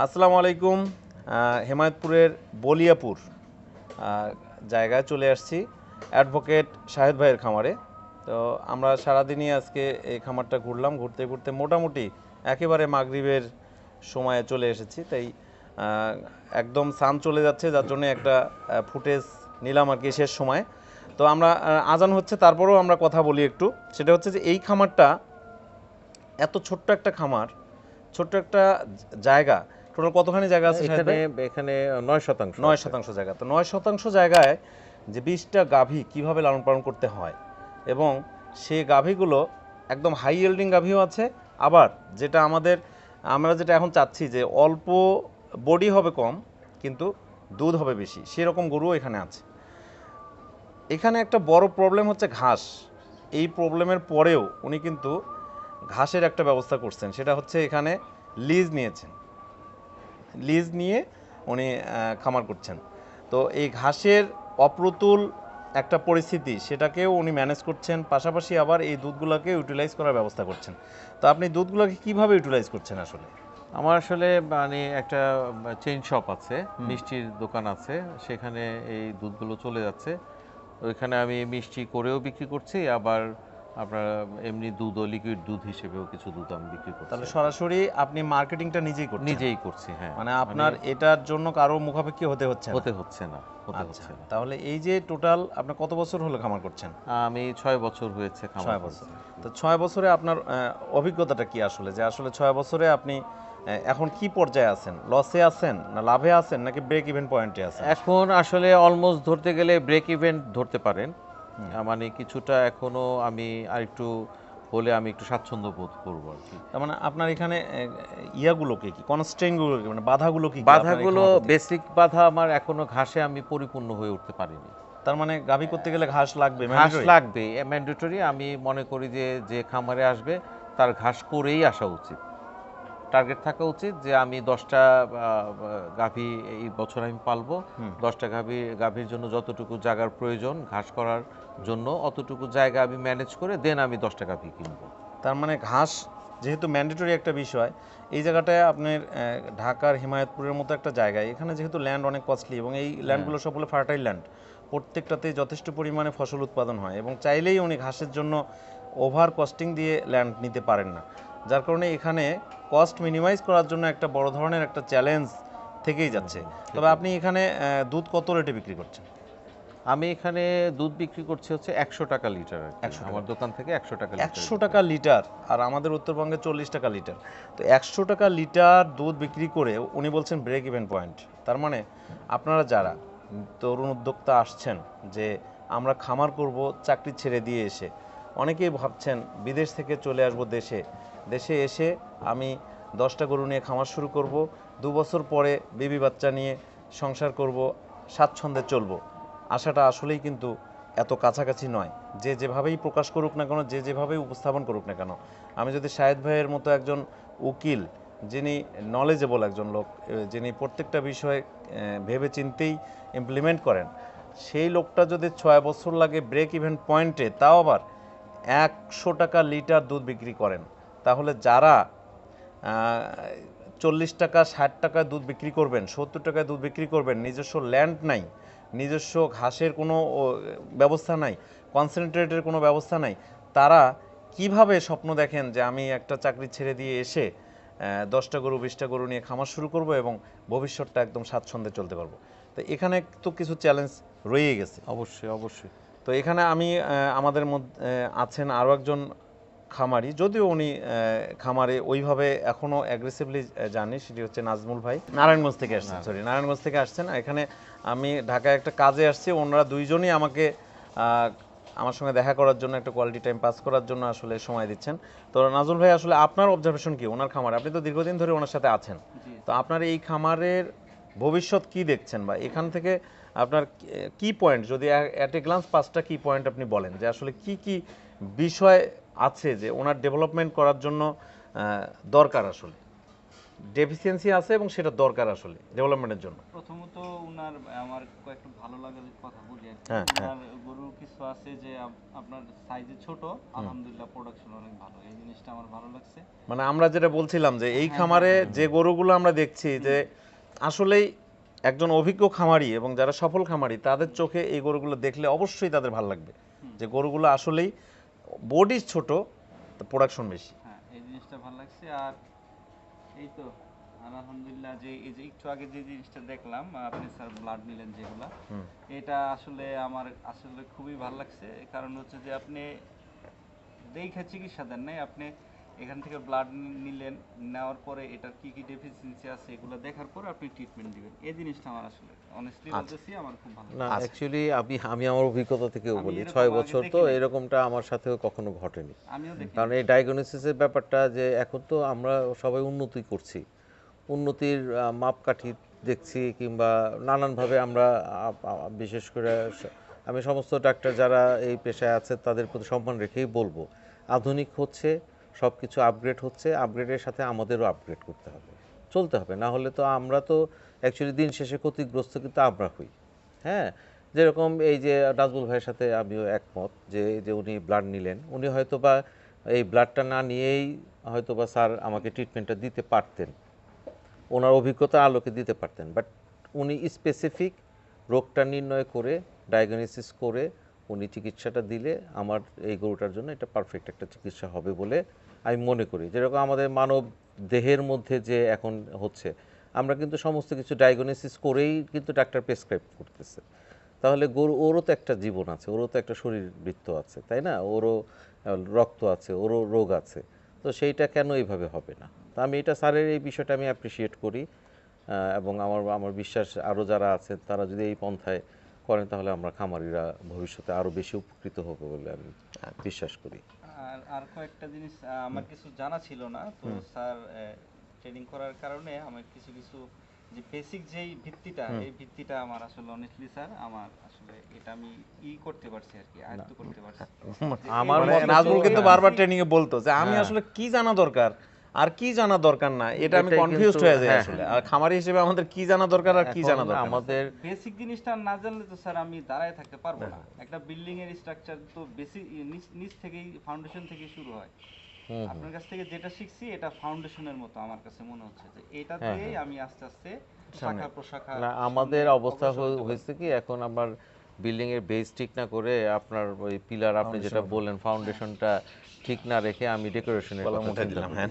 আসসালামু আলাইকুম হেমায়তপুরের বলিয়াপুর জায়গায় চলে আসছি, অ্যাডভোকেট শাহেদ ভাইয়ের খামারে। তো আমরা সারাদিনই আজকে এই খামারটা ঘুরলাম, ঘুরতে ঘুরতে মোটামুটি একেবারে মাগরিবের সময়ে চলে এসেছি, তাই একদম সান চলে যাচ্ছে, যার জন্য একটা ফুটেজ নিলাম আর কি শেষ সময়। তো আমরা আজান হচ্ছে, তারপরেও আমরা কথা বলি একটু। সেটা হচ্ছে যে এই খামারটা এত ছোট্ট একটা খামার, ছোট্ট একটা জায়গা টোটাল কতখানি জায়গা আছে এখানে এখানে নয় শতাংশ নয় শতাংশ জায়গা। তো নয় শতাংশ জায়গায় যে বিশটা গাভী কীভাবে লালন পালন করতে হয় এবং সেই গাভীগুলো একদম হাই ইয়েল্ডিং গাভীও আছে। আবার যেটা আমাদের আমরা যেটা এখন চাচ্ছি যে অল্প বডি হবে কম কিন্তু দুধ হবে বেশি। সেরকম গরুও এখানে আছে। এখানে একটা বড় প্রবলেম হচ্ছে ঘাস। এই প্রবলেমের পরেও উনি কিন্তু ঘাসের একটা ব্যবস্থা করছেন। সেটা হচ্ছে এখানে লিজ নিয়েছেন। লিজ নিয়ে উনি খামার করছেন। তো এই ঘাসের অপ্রতুল একটা পরিস্থিতি সেটাকেও উনি ম্যানেজ করছেন পাশাপাশি আবার এই দুধগুলোকে ইউটিলাইজ করার ব্যবস্থা করছেন। তো আপনি দুধগুলোকে কীভাবে ইউটিলাইজ করছেন আসলে? আমার আসলে মানে একটা চেইন শপ আছে মিষ্টির দোকান আছে সেখানে এই দুধগুলো চলে যাচ্ছে। ওইখানে আমি মিষ্টি করেও বিক্রি করছি আবার আপনার এমনি দুধ ও লিকুইড দুধ হিসেবেও কিছু দুধ আমি বিক্রি করছি তাহলে সরাসরি আপনি মার্কেটিংটা নিজেই করছেন? নিজেই করছি হ্যাঁ। মানে আপনার এটার জন্য কারও মুখাপেক্ষি হতে হচ্ছে না। হতে হচ্ছে না হতে আচ্ছা হচ্ছে না। তাহলে এই যে টোটাল আপনি কত বছর হলো খামার করছেন? আমি ছয় বছর হয়েছে খামার ছয় বছর। তো ছয় বছরে আপনার অভিজ্ঞতাটা কি আসলে? যে আসলে ছয় বছরে আপনি এখন কি পর্যায়ে আছেন? লসে আছেন না লাভে আছেন নাকি ব্রেক ইভেন পয়েন্টে আছেন? এখন আসলে অলমোস্ট ধরতে গেলে ব্রেক ইভেন্ট ধরতে পারেন। মানে কিছুটা এখনও আমি আরেকটু হলে আমি একটু স্বাচ্ছন্দ্য বোধ করব আর কি। তার মানে আপনার এখানে ইয়াগুলোকে কি কনস্ট্রেনগুলো কি মানে বাধাগুলো কি কি আপনার এই বাধাগুলো বেসিক বাধা আমার এখনও ঘাসে আমি পরিপূর্ণ হয়ে উঠতে পারিনি। তার মানে গাভী করতে গেলে ঘাস লাগবে ঘাস লাগবে ম্যান্ডেটরি আমি মনে করি যে যে খামারে আসবে তার ঘাস করেই আসা উচিত। টার্গেট থাকা উচিত যে আমি দশটা গাভী এই বছর আমি পালবো। দশটা গাভী গাভীর জন্য যতটুকু জায়গার প্রয়োজন ঘাস করার জন্য অতটুকু জায়গা আমি ম্যানেজ করে দেন আমি দশটা গাভী কিনবো। তার মানে ঘাস যেহেতু ম্যান্ডেটরি একটা বিষয় এই জায়গাটায় আপনার ঢাকার হিমায়তপুরের মতো একটা জায়গায় এখানে যেহেতু ল্যান্ড অনেক কস্টলি এবং এই ল্যান্ডগুলো সব হলো ফার্টাইল ল্যান্ড প্রত্যেকটাতে যথেষ্ট পরিমাণে ফসল উৎপাদন হয় এবং চাইলেই উনি ঘাসের জন্য ওভার কস্টিং দিয়ে ল্যান্ড নিতে পারেন না। যার কারণে এখানে কস্ট মিনিমাইজ করার জন্য একটা বড় ধরনের একটা চ্যালেঞ্জ থেকেই যাচ্ছে। তবে আপনি এখানে দুধ কত রেটে বিক্রি করছেন? আমি এখানে দুধ বিক্রি করছি হচ্ছে একশো টাকা লিটার আর কি। 100 টাকা। আমার দোকান থেকে একশো টাকা একশো টাকা লিটার আর আমাদের উত্তরবঙ্গে চল্লিশ টাকা লিটার তো একশো টাকা লিটার দুধ বিক্রি করে উনি বলছেন ব্রেক ইভেন পয়েন্ট তার মানে আপনারা যারা তরুণ উদ্যোক্তা আসছেন যে আমরা খামার করব চাকরি ছেড়ে দিয়ে এসে অনেকেই ভাবছেন বিদেশ থেকে চলে আসব দেশে। দেশে এসে আমি দশটা গরু নিয়ে খামার শুরু করব, দু বছর পরে বেবি বাচ্চা নিয়ে সংসার করব, স্বাচ্ছন্দ্যে চলবো। আশাটা আসলেই কিন্তু এত কাছাকাছি নয়। যে যেভাবেই প্রকাশ করুক না কেন, যে যেভাবেই উপস্থাপন করুক না কেন, আমি যদি শাহেদ ভাইয়ের মতো একজন উকিল, যিনি নলেজেবল একজন লোক যিনি প্রত্যেকটা বিষয়ে ভেবে চিন্তেই ইমপ্লিমেন্ট করেন, সেই লোকটা যদি ছয় বছর লাগে ব্রেক ইভেন পয়েন্টে তাও আবার একশো টাকা লিটার দুধ বিক্রি করেন। তাহলে যারা চল্লিশ টাকা, ষাট টাকায় দুধ বিক্রি করবেন, সত্তর টাকায় দুধ বিক্রি করবেন, নিজস্ব ল্যান্ড নাই, নিজস্ব ঘাসের কোনো ব্যবস্থা নাই কনসেন্ট্রেটের কোনো ব্যবস্থা নাই, তারা কীভাবে স্বপ্ন দেখেন যে আমি একটা চাকরি ছেড়ে দিয়ে এসে দশটা গরু, বিশটা গরু নিয়ে খামার শুরু করব এবং ভবিষ্যৎটা একদম স্বাচ্ছন্দ্যে চলতে পারব? তো এখানে তো কিছু চ্যালেঞ্জ রয়েই গেছে। অবশ্যই অবশ্যই। তো এখানে আমি আমাদের মধ্যে আছেন আরও একজন খামারি। যদিও উনি খামারে ওইভাবে এখনও অ্যাগ্রেসিভলি জানি সেটি হচ্ছে নাজমুল ভাই। নারায়ণগঞ্জ থেকে আসছেন সরি নারায়ণগঞ্জ থেকে আসছেন। এখানে আমি ঢাকায় একটা কাজে আসছি ওনারা দুইজনই আমাকে আমার সঙ্গে দেখা করার জন্য একটা কোয়ালিটি টাইম পাস করার জন্য আসলে সময় দিচ্ছেন। তো নাজমুল ভাই আসলে আপনার অবজারভেশন কি? ওনার খামারে আপনি তো দীর্ঘদিন ধরে ওনার সাথে আছেন। তো আপনার এই খামারের ভবিষ্যৎ কি দেখছেন বা এখান থেকে আপনার কি পয়েন্ট যদি অ্যাট এ গ্লান্স পাঁচটা কি পয়েন্ট আপনি বলেন যে আসলে কি কি বিষয় আছে যে ওনার ডেভেলপমেন্ট করার জন্য দরকার আসলে? ডেফিসিয়েন্সি আছে এবং সেটা দরকার আসলে ডেভেলপমেন্টের জন্য। প্রথমত ওনার আমার কয়েকটা ভালো লাগার কথা বলি হ্যাঁ, হ্যাঁ। গরু কিছু আছে যে আপনার সাইজে ছোট আলহামদুলিল্লাহ প্রোডাকশন অনেক ভালো। এই জিনিসটা আমার ভালো লাগছে। মানে আমরা যেটা বলছিলাম যে এই খামারে যে গরুগুলো আমরা দেখছি যে আসলেই একজন অভিজ্ঞ খামারি এবং যারা সফল খামারি তাদের চোখে এই গরুগুলো দেখলে অবশ্যই তাদের ভালো লাগবে। যে গরুগুলো আসলেই বডি ছোট প্রোডাকশন বেশি। হ্যাঁ এই জিনিসটা ভালো লাগছে। আর এই তো আলহামদুলিল্লাহ যে এই যে একটু আগে যে জিনিসটা দেখলাম আপনি স্যার ব্লাড নিলেন যেগুলা এটা আসলে আমার আসলে খুবই ভালো লাগছে। কারণ হচ্ছে যে আপনি দেখে চিকিৎসা দেন নাই আপনি এখান থেকে ব্লাড নিলেন নেওয়ার পরে এটার কি কি ডেফিসিয়েন্সি আছে এগুলো দেখার পরে আপনি ট্রিটমেন্ট দিবেন। এই জিনিসটা আমার আসলে অনেস্টলি বলতেছি আমার খুব ভালো না আচ্ছা। অ্যাকচুয়ালি আমি আমি আমার অভিজ্ঞতা থেকেও বলি এরকম ছয় বছর তো এরকমটা আমার সাথেও কখনো ঘটেনি। কারণ এই ডায়াগনোসিসের ব্যাপারটা যে এখন তো আমরা সবাই উন্নতি করছি। উন্নতির মাপকাঠি দেখছি কিংবা নানানভাবে আমরা বিশেষ করে আমি সমস্ত ডাক্তার যারা এই পেশায় আছে তাদের প্রতি সম্মান রেখেই বলব। আধুনিক হচ্ছে সব কিছু আপগ্রেড হচ্ছে আপগ্রেডের সাথে আমাদেরও আপগ্রেড করতে হবে। চলতে হবে, না হলে তো আমরা তো অ্যাকচুয়ালি দিন শেষে ক্ষতিগ্রস্ত কিন্তু আমরা হই। হ্যাঁ? যেরকম এই যে নাজমুল ভাইয়ের সাথে আমিও একমত যে যে উনি ব্লাড নিলেন, উনি হয়তো বা এই ব্লাডটা না নিয়েই হয়তো বা স্যার আমাকে ট্রিটমেন্টটা দিতে পারতেন। ওনার অভিজ্ঞতা আলোকে দিতে পারতেন বাট উনি স্পেসিফিক রোগটা নির্ণয় করে ডায়াগনোসিস করে, উনি চিকিৎসাটা দিলে আমার এই গরুটার জন্য এটা পারফেক্ট একটা চিকিৎসা হবে বলে আমি মনে করি, যেরকম আমাদের মানব দেহের মধ্যে যে এখন হচ্ছে, আমরা কিন্তু সমস্ত কিছু ডায়াগনোসিস করেই কিন্তু ডাক্তার প্রেসক্রাইব করতেছে। তাহলে গরু, ওরও তো একটা জীবন আছে, ওরও তো একটা শরীর বৃত্ত আছে, তাই না? ওরও রক্ত আছে, ওরও রোগ আছে। তো সেইটা কেন এইভাবে হবে না? তো আমি এটা স্যারের এই বিষয়টা আমি অ্যাপ্রিসিয়েট করি এবং আমার আমার বিশ্বাস আরও যারা আছেন, তারা যদি এই পন্থায় করেন, তাহলে আমরা খামারিরা ভবিষ্যতে আরও বেশি উপকৃত হবে বলে আমি বিশ্বাস করি। আর আর কয়েকটা জিনিস আমার কিছু জানা ছিল না তো স্যার ট্রেনিং করার কারণে আমার কিছু কিছু যে বেসিক যেই ভিত্তিটা এই ভিত্তিটা আমার আসলে অনেস্টলি স্যার আমার আসলে এটা আমি ই করতে পারছি আর কি আয়ত্ত করতে পারছি। আমার মানে নাজমুল কিন্তু। বারবার ট্রেনিং এ বলতো যে আমি হ্যাঁ। আসলে কি জানা দরকার? আর কি জানা দরকার না? এটা আমি কনফিউজড হয়ে যাই হ্যাঁ, আসলে। আর খামারি হিসেবে আমাদের কি জানা দরকার আর কি জানা দরকার? আমাদের বেসিক জিনিসটা না জানলে তো স্যার আমি দাঁড়ায় থাকতে পারব না। একটা বিল্ডিং এর স্ট্রাকচার তো বেসিক নিচ থেকেই ফাউন্ডেশন থেকে শুরু হয়। আপনার কাছ থেকে যেটা শিখছি এটা ফাউন্ডেশনের মতো আমার কাছে মনে হচ্ছে যে এটা হ্যাঁ, দিয়েই আমি আস্তে আস্তে শাখা প্রশাখা না আমাদের অবস্থা হয়ে-। হয়েছে কি এখন আমার বিল্ডিং এর বেস ঠিক না করে আপনার ওই পিলার আপনি যেটা বললেন ফাউন্ডেশনটা ঠিক না রেখে আমি ডেকোরেশনের কথা উঠে দিলাম হ্যাঁ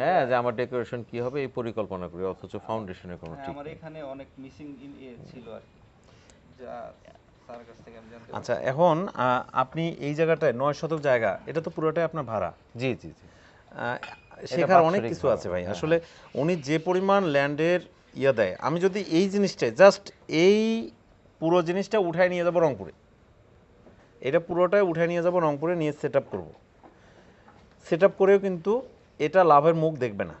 হ্যাঁ যে আমার ডেকোরেশন কি হবে এই পরিকল্পনা করি অথচ ফাউন্ডেশনের কোনো হ্যাঁ, ঠিক আমার এখানে অনেক মিসিং ছিল আর যা আচ্ছা এখন আপনি এই জায়গাটায় নয় শতক জায়গা এটা তো পুরোটাই আপনার ভাড়া। জি জি জি। শেখার অনেক কিছু আছে ভাই। আসলে উনি যে পরিমাণ ল্যান্ডের ইয়ে দেয় আমি যদি এই জিনিসটা জাস্ট এই পুরো জিনিসটা উঠায় নিয়ে যাব রংপুরে। এটা পুরোটাই উঠায় নিয়ে যাব রংপুরে নিয়ে সেট আপ করব। সেট আপ করেও কিন্তু এটা লাভের মুখ দেখবে না।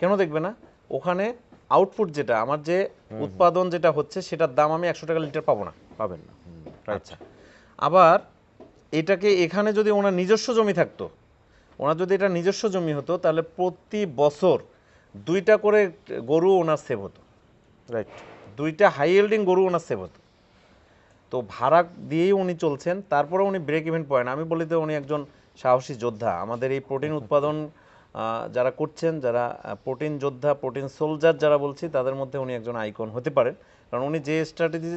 কেন দেখবে না? ওখানে আউটপুট যেটা আমার যে উৎপাদন যেটা হচ্ছে সেটার দাম আমি একশো টাকা লিটার পাবো না পাবেন না। আচ্ছা। আবার এটাকে এখানে যদি ওনার নিজস্ব জমি থাকতো ওনার যদি এটা নিজস্ব জমি হতো তাহলে প্রতি বছর দুইটা করে গরু ওনার সেভ হতো। রাইট দুইটা হাই ইল্ডিং গরু ওনার সেভ হতো। তো ভাড়া দিয়েই উনি চলছেন তারপরে উনি ব্রেক ইভেন পয়েন্ট আমি বলি তো উনি একজন সাহসী যোদ্ধা। আমাদের এই প্রোটিন উৎপাদন যারা করছেন যারা প্রোটিন যোদ্ধা প্রোটিন সোলজার যারা বলছি তাদের মধ্যে উনি একজন আইকন হতে পারেন। কারণ উনি যে স্ট্র্যাটেজি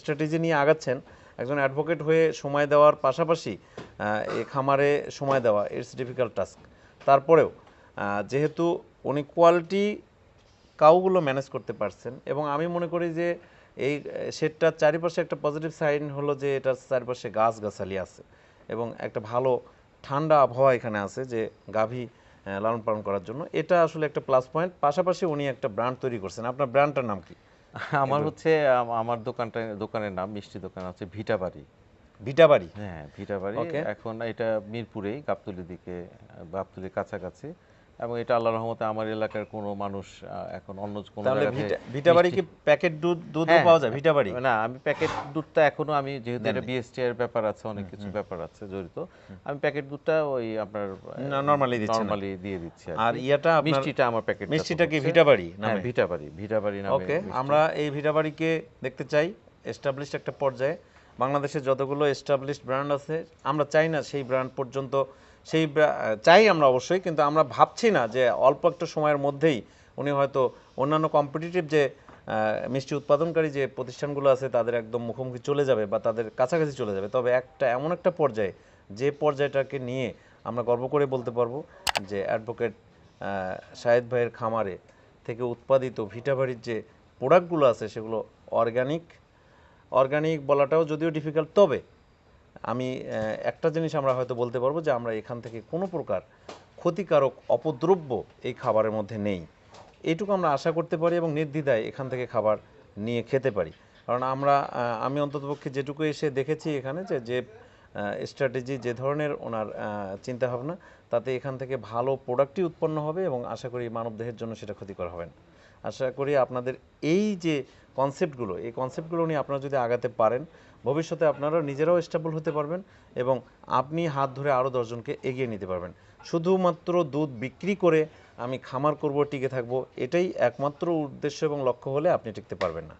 স্ট্র্যাটেজি নিয়ে আগাচ্ছেন একজন অ্যাডভোকেট হয়ে সময় দেওয়ার পাশাপাশি এই খামারে সময় দেওয়া ইটস ডিফিকাল্ট টাস্ক তারপরেও যেহেতু উনি কোয়ালিটি কাউগুলো ম্যানেজ করতে পারছেন। এবং আমি মনে করি যে এই শেডটার চারিপাশে একটা পজিটিভ সাইন হলো যে এটার চারিপাশে গাছ গাছালি আছে এবং একটা ভালো ঠান্ডা আবহাওয়া এখানে আছে যে গাভী লালন পালন করার জন্য। এটা আসলে একটা প্লাস পয়েন্ট পাশাপাশি উনি একটা ব্র্যান্ড তৈরি করছেন। আপনার ব্র্যান্ডটার নাম কি? আমার হচ্ছে আমার দোকানটা দোকানের নাম মিষ্টি দোকান হচ্ছে ভিটাবাড়ি। ভিটাবাড়ি? হ্যাঁ ভিটাবাড়ি. এখন এটা মিরপুরেই গাবতলির দিকে গাবতলির কাছাকাছি। এবং এটা আল্লাহ রহমতে আমার এলাকার কোনো মানুষ এখন অন্য কোনো তাহলে ভিটাবাড়ি কি প্যাকেট দুধ দুধও হ্যাঁ, পাওয়া যায়? ভিটাবাড়ি না আমি প্যাকেট দুধটা এখনও আমি যেহেতু এটা বিএসটি এর ব্যাপার আছে অনেক কিছু ব্যাপার আছে জড়িত। আমি প্যাকেট দুধটা ওই আপনার না, normally দিচ্ছেন না। নরমালি দিয়ে দিচ্ছি আর ইয়াটা আপনার মিষ্টিটা আমার প্যাকেট মিষ্টিটা কি ভিটাবাড়ি হ্যাঁ নামে ভিটাবাড়ি ভিটাবাড়ি নামে ওকে আমরা এই ভিটাবাড়িকে দেখতে চাই। এস্টাবলিশড একটা পর্যায়ে। বাংলাদেশে যতগুলো এস্টাবলিশড ব্র্যান্ড আছে আমরা চাই না সেই ব্র্যান্ড পর্যন্ত সেই চাই আমরা অবশ্যই, কিন্তু আমরা ভাবছি না যে অল্প একটা সময়ের মধ্যেই উনি হয়তো অন্যান্য কম্পিটিটিভ যে মিষ্টি উৎপাদনকারী যে প্রতিষ্ঠানগুলো আছে, তাদের একদম মুখোমুখি চলে যাবে বা তাদের কাছাকাছি চলে যাবে। তবে একটা, এমন একটা পর্যায়ে, যে পর্যায়টাকে নিয়ে আমরা গর্ব করে বলতে পারব যে অ্যাডভোকেট শাহেদ ভাইয়ের খামারে থেকে উৎপাদিত ভিটাবাড়ির যে প্রোডাক্টগুলো আছে, সেগুলো অর্গানিক অর্গানিক বলাটাও যদিও ডিফিকাল্ট তবে আমি একটা জিনিস আমরা হয়তো বলতে পারব যে আমরা এখান থেকে কোনো প্রকার ক্ষতিকারক অপদ্রব্য এই খাবারের মধ্যে নেই। এইটুকু আমরা আশা করতে পারি এবং নির্দ্বিধায় এখান থেকে খাবার নিয়ে খেতে পারি। কারণ আমরা আমি অন্ততপক্ষে যেটুকু এসে দেখেছি এখানে যে যে স্ট্র্যাটেজি যে ধরনের ওনার চিন্তাভাবনা, তাতে এখান থেকে ভালো প্রোডাক্টই উৎপন্ন হবে এবং আশা করি মানবদেহের জন্য সেটা ক্ষতিকর হবে না। আশা করি আপনাদের এই যে কনসেপ্টগুলো এই কনসেপ্টগুলো নিয়ে আপনারা যদি আগাতে পারেন, ভবিষ্যতে আপনারা নিজেরাও স্টেবল হতে পারবেন এবং আপনি হাত ধরে আরও দশজনকে এগিয়ে নিতে পারবেন। শুধুমাত্র দুধ বিক্রি করে আমি খামার করব, টিকে থাকব, এটাই একমাত্র উদ্দেশ্য এবং লক্ষ্য হলে আপনি টিকতে পারবেন না।